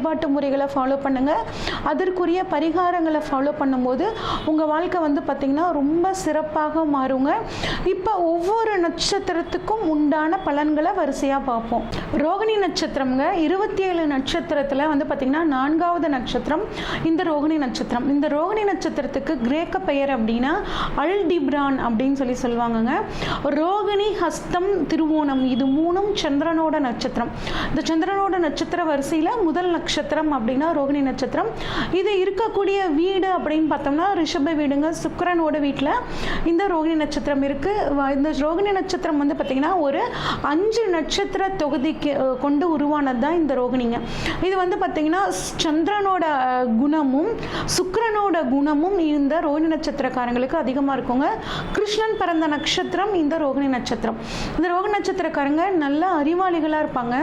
வழிபாட்டு முறைகளை ஃபாலோ பண்ணுங்கள் அதற்குரிய பரிகாரங்களை ஃபாலோ பண்ணும்போது உங்கள் வாழ்க்கை வந்து பார்த்திங்கன்னா ரொம்ப சிறப்பாக மாறுங்க. இப்போ ஒவ்வொரு நட்சத்திரத்துக்கும் உண்டான பலன்களை வரிசையாக பார்ப்போம். ரோகிணி நட்சத்திரம்ங்க இருபத்தி ஏழு நட்சத்திரத்தில் வந்து பார்த்திங்கன்னா நான்காவது நட்சத்திரம் இந்த ரோகிணி நட்சத்திரம். இந்த ரோகிணி நட்சத்திரத்துக்கு கிரேக்க பெயர் அப்படின்னா அல்டிப்ரான் அப்படின்னு சொல்லி சொல்லுவாங்கங்க. ரோகிணி ஹஸ்தம் திருவோணம் இது மூணும் சந்திரனோட நட்சத்திரம். இந்த சந்திரனோட நட்சத்திர வரிசையில் முதல் நட்சத்திரம் நட்சத்திரம் அப்படின்னா ரோகிணி நட்சத்திரம். இது இருக்கக்கூடிய வீடு அப்படின்னு பார்த்தோம்னா ரிஷப வீடுங்க. சுக்கரனோட வீட்டில் இந்த ரோகிணி நட்சத்திரம் இருக்குது இந்த ரோகிணி நட்சத்திரம் வந்து பார்த்திங்கன்னா ஒரு அஞ்சு நட்சத்திர தொகுதிக்கு கொண்டு உருவானது தான் இந்த ரோகிணிங்க. இது வந்து பார்த்திங்கன்னா சந்திரனோட குணமும் சுக்கரனோட குணமும் இந்த ரோகிணி நட்சத்திரக்காரங்களுக்கு அதிகமாக இருக்குங்க. கிருஷ்ணன் பிறந்த நட்சத்திரம் இந்த ரோகிணி நட்சத்திரம். இந்த ரோகிணி நட்சத்திரக்காரங்க நல்ல அறிவாளிகளாக இருப்பாங்க.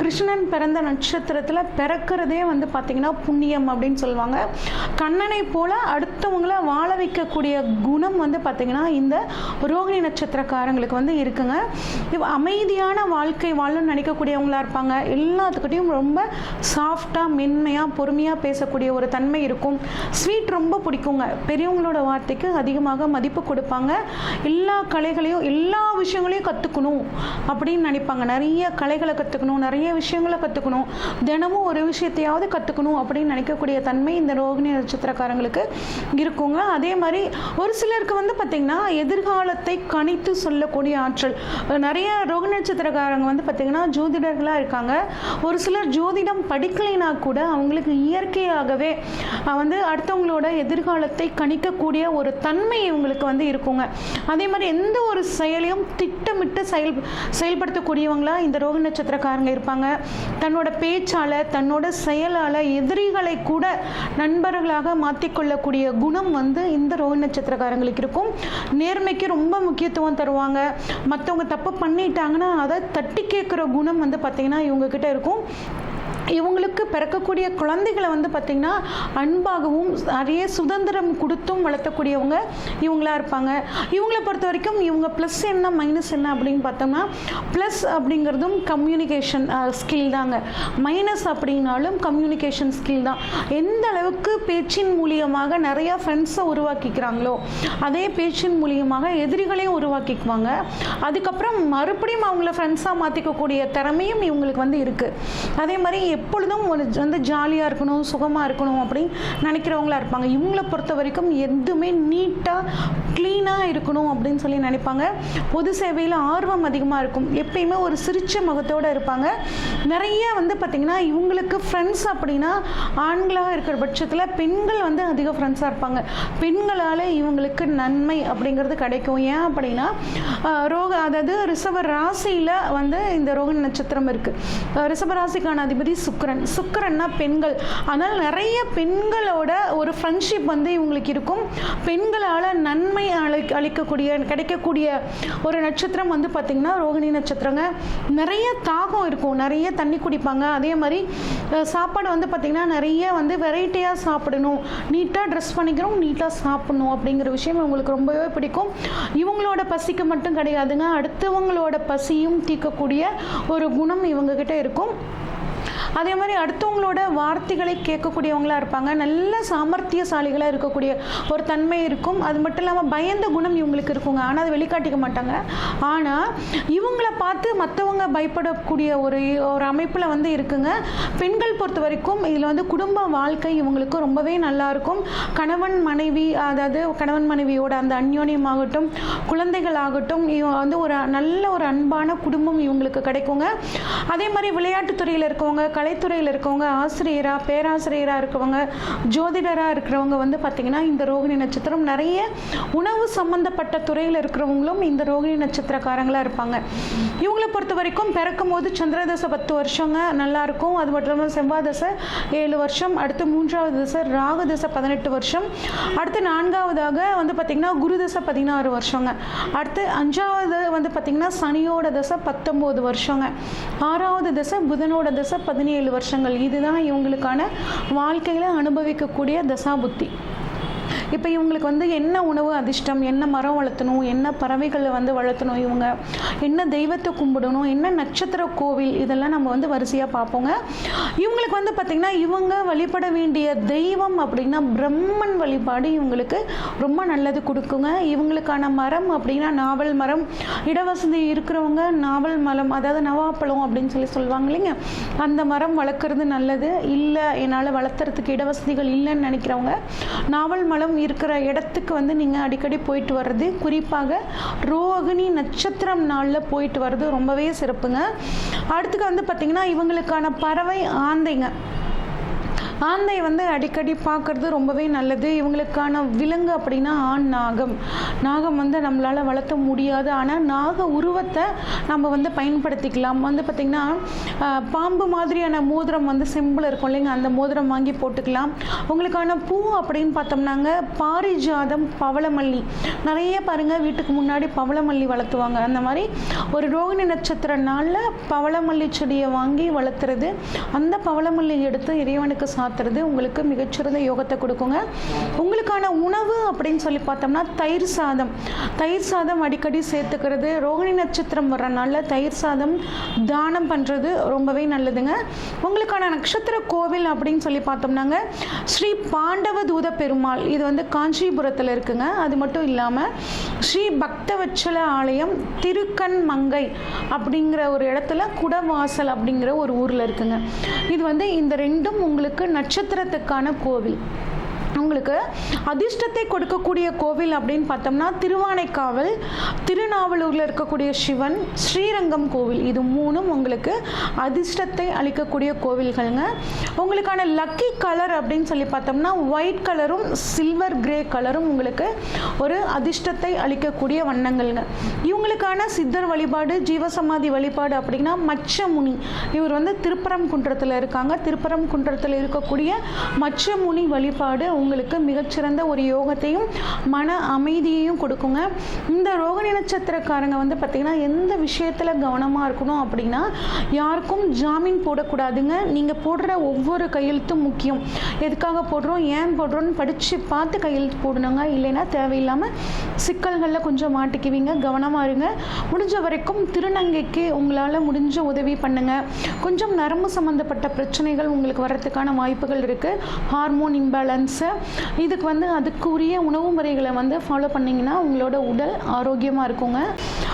கிருஷ்ணன் பிறந்த நட்சத்திரத்தில் பிற பிறக்கிறதே வந்து பார்த்திங்கன்னா புண்ணியம் அப்படின்னு சொல்லுவாங்க. கண்ணனை போல அடுத்தவங்கள வாழ வைக்கக்கூடிய குணம் வந்து பார்த்திங்கன்னா இந்த ரோகிணி நட்சத்திரக்காரங்களுக்கு வந்து இருக்குங்க. அமைதியான வாழ்க்கை வாழணும்னு நினைக்கக்கூடியவங்களா இருப்பாங்க. எல்லாத்துக்கிட்டையும் ரொம்ப சாஃப்டாக மென்மையாக பொறுமையாக பேசக்கூடிய ஒரு தன்மை இருக்கும். ஸ்வீட் ரொம்ப பிடிக்குங்க. பெரியவங்களோட வார்த்தைக்கு அதிகமாக மதிப்பு கொடுப்பாங்க. எல்லா கலைகளையும் எல்லா விஷயங்களையும் கற்றுக்கணும் அப்படின்னு நினைப்பாங்க. நிறைய கலைகளை கற்றுக்கணும் நிறைய விஷயங்களை கற்றுக்கணும் தினமும் ஒரு விஷயத்தையாவது கற்றுக்கணும் அப்படின்னு நினைக்கக்கூடிய தன்மை இந்த ரோகிணி நட்சத்திரக்காரங்களுக்கு இருக்குங்க. அதே மாதிரி ஒரு சிலருக்கு வந்து பார்த்திங்கன்னா எதிர்காலத்தை கணித்து சொல்லக்கூடிய ஆற்றல். நிறைய ரோகிணி நட்சத்திரக்காரங்க வந்து பார்த்திங்கன்னா ஜோதிடர்களாக இருக்காங்க. ஒரு சிலர் ஜோதிடம் படிக்கலைனா கூட அவங்களுக்கு இயற்கையாகவே வந்து அடுத்தவங்களோட எதிர்காலத்தை கணிக்கக்கூடிய ஒரு தன்மை இவங்களுக்கு வந்து இருக்குங்க. அதே மாதிரி எந்த ஒரு செயலையும் திட்டமிட்டு செயல் செயல்படுத்தக்கூடியவங்களா இந்த ரோக நட்சத்திரக்காரங்க இருப்பாங்க. தன்னோட பேச்சாளர் தன்னோட செயலால எதிரிகளை கூட நண்பர்களாக மாற்றிக்கொள்ளக்கூடிய குணம் வந்து இந்த ரோஹி நட்சத்திரக்காரங்களுக்கு இருக்கும். நேர்மைக்கு ரொம்ப முக்கியத்துவம் தருவாங்க. மற்றவங்க தப்பு பண்ணிட்டாங்கன்னா அதை தட்டி கேட்குற குணம் வந்து பார்த்திங்கன்னா இவங்க கிட்ட இருக்கும். இவங்களுக்கு பிறக்கக்கூடிய குழந்தைகளை வந்து பார்த்திங்கன்னா அன்பாகவும் நிறைய சுதந்திரம் கொடுத்தும் வளர்த்தக்கூடியவங்க இவங்களா இருப்பாங்க. இவங்கள பொறுத்த வரைக்கும் இவங்க ப்ளஸ் என்ன மைனஸ் என்ன அப்படின்னு பார்த்தோம்னா ப்ளஸ் அப்படிங்கிறதும் கம்யூனிகேஷன் ஸ்கில் தாங்க. மைனஸ் அப்படின்னாலும் கம்யூனிகேஷன் ஸ்கில் தான். எந்த அளவுக்கு பேச்சின் மூலியமாக நிறையா ஃப்ரெண்ட்ஸை உருவாக்கிக்கிறாங்களோ அதே பேச்சின் மூலியமாக எதிரிகளையும் உருவாக்கிக்குவாங்க. அதுக்கப்புறம் மறுபடியும் அவங்கள ஃப்ரெண்ட்ஸாக மாற்றிக்கக்கூடிய திறமையும் இவங்களுக்கு வந்து இருக்குது அதே மாதிரி எப்பொழுதும் ஒரு வந்து ஜாலியாக இருக்கணும் சுகமாக இருக்கணும் அப்படின்னு நினைக்கிறவங்களா இருப்பாங்க. இவங்களை பொறுத்த வரைக்கும் எதுவுமே நீட்டாக க்ளீனாக இருக்கணும் அப்படின்னு சொல்லி நினைப்பாங்க. பொது சேவையில் ஆர்வம் அதிகமாக இருக்கும். எப்பயுமே ஒரு சிரிச்ச முகத்தோடு இருப்பாங்க. நிறைய வந்து பார்த்திங்கன்னா இவங்களுக்கு ஃப்ரெண்ட்ஸ் அப்படின்னா ஆண்களாக இருக்கிற பட்சத்தில் பெண்கள் வந்து அதிக ஃப்ரெண்ட்ஸாக இருப்பாங்க. பெண்களால் இவங்களுக்கு நன்மை அப்படிங்கிறது கிடைக்கும். ஏன் அப்படின்னா ரோக அதாவது ரிஷப ராசியில் வந்து இந்த ரோக நட்சத்திரம் இருக்குது ரிஷப ராசிக்கான அதிபதி சுக்கரன். சுக்கரன்னா பெண்கள். அதனால் நிறைய பெண்களோட ஒரு ஃப்ரெண்ட்ஷிப் வந்து இவங்களுக்கு இருக்கும். பெண்களால் நன்மை அளி அளிக்கக்கூடிய கிடைக்கக்கூடிய ஒரு நட்சத்திரம் வந்து பார்த்திங்கன்னா ரோகிணி நட்சத்திரங்க. நிறைய தாகம் இருக்கும். நிறைய தண்ணி குடிப்பாங்க. அதே மாதிரி சாப்பாடு வந்து பார்த்திங்கன்னா நிறைய வந்து வெரைட்டியாக சாப்பிடணும். நீட்டாக ட்ரெஸ் பண்ணிக்கிறோம் நீட்டாக சாப்பிடணும் அப்படிங்கிற விஷயம் இவங்களுக்கு ரொம்பவே பிடிக்கும். இவங்களோட பசிக்கு மட்டும் கிடையாதுங்க. அடுத்தவங்களோட பசியும் தீர்க்கக்கூடிய ஒரு குணம் இவங்ககிட்ட இருக்கும். அதே மாதிரி அடுத்தவங்களோட வார்த்தைகளை கேட்கக்கூடியவங்களா இருப்பாங்க. நல்ல சாமர்த்தியசாலிகளாக இருக்கக்கூடிய ஒரு தன்மை இருக்கும். அது மட்டும் இல்லாமல் பயந்த குணம் இவங்களுக்கு இருக்குங்க. ஆனால் அதை வெளிக்காட்டிக்க மாட்டாங்க. ஆனால் இவங்கள பார்த்து மற்றவங்க பயப்படக்கூடிய ஒரு ஒரு அமைப்பில் வந்து இருக்குங்க. பெண்கள் பொறுத்த வரைக்கும் இதில் வந்து குடும்ப வாழ்க்கை இவங்களுக்கு ரொம்பவே நல்லாயிருக்கும் கணவன் மனைவி அதாவது கணவன் மனைவியோட அந்த அந்யோன்யமாகட்டும் குழந்தைகள் ஆகட்டும் இவங்க வந்து ஒரு நல்ல ஒரு அன்பான குடும்பம் இவங்களுக்கு கிடைக்குங்க. அதே மாதிரி விளையாட்டுத்துறையில் இருக்கவங்க கலைத்துறையில் இருக்கவங்க ஆசிரியராக பேராசிரியராக இருக்கவங்க ஜோதிடராக இருக்கிறவங்க வந்து பார்த்திங்கன்னா இந்த ரோகிணி நட்சத்திரம் நிறைய உணவு சம்மந்தப்பட்ட துறையில் இருக்கிறவங்களும் இந்த ரோகிணி நட்சத்திரக்காரங்களாக இருப்பாங்க. இவங்களை பொறுத்த வரைக்கும் பிறக்கும் போது சந்திரதசை பத்து வருஷங்க நல்லாயிருக்கும் அது மட்டும் இல்லாமல் செவ்வாய் தசை ஏழு வருஷம் அடுத்து மூன்றாவது தசை ராகு தசை பதினெட்டு வருஷம் அடுத்து நான்காவதாக வந்து பார்த்திங்கன்னா குரு தசை பதினாறு வருஷங்க அடுத்து அஞ்சாவது வந்து பார்த்திங்கன்னா சனியோட தசை பத்தொம்போது வருஷங்க ஆறாவது தசை புதனோட தசை பதினேழு ஏழு வருஷங்கள். இதுதான் இவங்களுக்கான வாழ்க்கையில் அனுபவிக்கக்கூடிய தசாபுத்தி. இப்போ இவங்களுக்கு வந்து என்ன உணவு அதிர்ஷ்டம் என்ன மரம் வளர்த்தணும் என்ன பறவைகளை வந்து வளர்த்தணும் இவங்க என்ன தெய்வத்தை கும்பிடணும் என்ன நட்சத்திர கோவில் இதெல்லாம் நம்ம வந்து வரிசையாக பார்ப்போங்க. இவங்களுக்கு வந்து பார்த்திங்கன்னா இவங்க வழிபட வேண்டிய தெய்வம் அப்படின்னா பிரம்மன் வழிபாடு இவங்களுக்கு ரொம்ப நல்லது கொடுக்குங்க. இவங்களுக்கான மரம் அப்படின்னா நாவல் மரம். இடவசதி இருக்கிறவங்க நாவல் மரம் அதாவது நவாப்பழம் அப்படின்னு சொல்லி சொல்லுவாங்க இல்லைங்க. அந்த மரம் வளர்க்குறது நல்லது. இல்லை என்னால் வளர்த்துறதுக்கு இடவசதிகள் இல்லைன்னு நினைக்கிறவங்க நாவல் மலம் மரம் இருக்கிற இடத்துக்கு வந்து நீங்கள் அடிக்கடி போயிட்டு வர்றது குறிப்பாக ரோகிணி நட்சத்திரம் நாளில் போயிட்டு வர்றது ரொம்பவே சிறப்புங்க. அடுத்துக்கு வந்து பார்த்திங்கன்னா இவங்களுக்கான பறவை ஆந்தைங்க. ஆந்தை வந்து அடிக்கடி பார்க்கறது ரொம்பவே நல்லது. இவங்களுக்கான விலங்கு அப்படின்னா ஆண் நாகம். நாகம் வந்து நம்மளால் வளர்த்த முடியாது. ஆனால் நாக உருவத்தை நம்ம வந்து பயன்படுத்திக்கலாம். வந்து பார்த்திங்கன்னா பாம்பு மாதிரியான மோதிரம் வந்து சிம்பிள் இருக்கும் இல்லைங்க? அந்த மோதிரம் வாங்கி போட்டுக்கலாம். உங்களுக்கான பூ அப்படின்னு பார்த்தோம்னாங்க பாரிஜாதம் பவளமல்லி. நிறைய பாருங்கள் வீட்டுக்கு முன்னாடி பவளமல்லி வளர்த்துவாங்க. அந்த மாதிரி ஒரு ரோகிணி நட்சத்திர நாளில் பவளமல்லி செடியை வாங்கி வளர்த்துறது அந்த பவளமல்லி எடுத்து இறைவனுக்கு சாத்துறது உங்களுக்கு மிகச்சிறந்த யோகத்தை கொடுக்குங்க. உங்களுக்கான உணவு அப்படின்னு சொல்லி பார்த்தோம்னா தயிர் சாதம். தயிர் சாதம் அடிக்கடி சேர்த்துக்கிறது. ரோகிணி நட்சத்திரம் வர்றனால தயிர் சாதம் தானம் பண்ணுறது ரொம்பவே நல்லதுங்க. உங்களுக்கான நட்சத்திர கோவில் அப்படின்னு சொல்லி பார்த்தோம்னாங்க. ஸ்ரீ பாண்டவ தூத பெருமாள். இது வந்து காஞ்சிபுரத்தில் இருக்குங்க. அது மட்டும் இல்லாமல் ஸ்ரீ பக்தவச்சல ஆலயம் திருக்கண் மங்கை அப்படிங்கிற ஒரு இடத்துல குடவாசல் அப்படிங்கிற ஒரு ஊரில் இருக்குங்க. இது வந்து இந்த ரெண்டும் உங்களுக்கு நட்சத்திரத்துக்கான கோவில். உங்களுக்கு அதிர்ஷ்டத்தை கொடுக்கக்கூடிய கோவில் அப்படின்னு பார்த்தோம்னா திருவானைக்காவல் திருநாவலூரில் இருக்கக்கூடிய சிவன் ஸ்ரீரங்கம் கோவில். இது மூணும் உங்களுக்கு அதிர்ஷ்டத்தை அளிக்கக்கூடிய கோவில்கள்ங்க. உங்களுக்கான லக்கி கலர் அப்படின்னு சொல்லி பார்த்தோம்னா ஒயிட் கலரும் சில்வர் கிரே கலரும் உங்களுக்கு ஒரு அதிர்ஷ்டத்தை அளிக்கக்கூடிய வண்ணங்கள்ங்க. இவங்களுக்கான சித்தர் வழிபாடு ஜீவசமாதி வழிபாடு அப்படின்னா மச்சமுனி. இவர் வந்து திருப்பரம் குன்றத்தில் இருக்காங்க. திருப்பரம் குன்றத்தில் இருக்கக்கூடிய மச்சமுனி வழிபாடு உங்களுக்கு மிகச்சிறந்த ஒரு யோகத்தையும் மன அமைதியையும் கொடுக்குங்க. இந்த ரோகிணி நட்சத்திரக்காரங்க வந்து பார்த்திங்கன்னா எந்த விஷயத்தில் கவனமாக இருக்கணும் அப்படின்னா யாருக்கும் ஜாமீன் போடக்கூடாதுங்க. நீங்கள் போடுற ஒவ்வொரு கையெழுத்தும் முக்கியம். எதுக்காக போடுறோம் ஏன் போடுறோம்னு படித்து பார்த்து கையெழுத்து போடணுங்க. இல்லைன்னா தேவையில்லாமல் சிக்கல்களில் கொஞ்சம் மாட்டிக்குவீங்க. கவனமாக இருங்க. முடிஞ்ச வரைக்கும் திருநங்கைக்கு உங்களால் முடிஞ்ச உதவி பண்ணுங்கள் கொஞ்சம் நரம்பு சம்மந்தப்பட்ட பிரச்சனைகள் உங்களுக்கு வர்றதுக்கான வாய்ப்புகள் இருக்குது ஹார்மோன் இம்பேலன்ஸு இதுக்கு வந்து அதுக்குரிய உணவு முறைகளை வந்து ஃபாலோ பண்ணிங்கன்னா உங்களோட உடல் ஆரோக்கியமாக இருக்குங்க.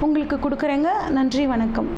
உங்களுக்கு கொடுக்குறேங்க. நன்றி வணக்கம்.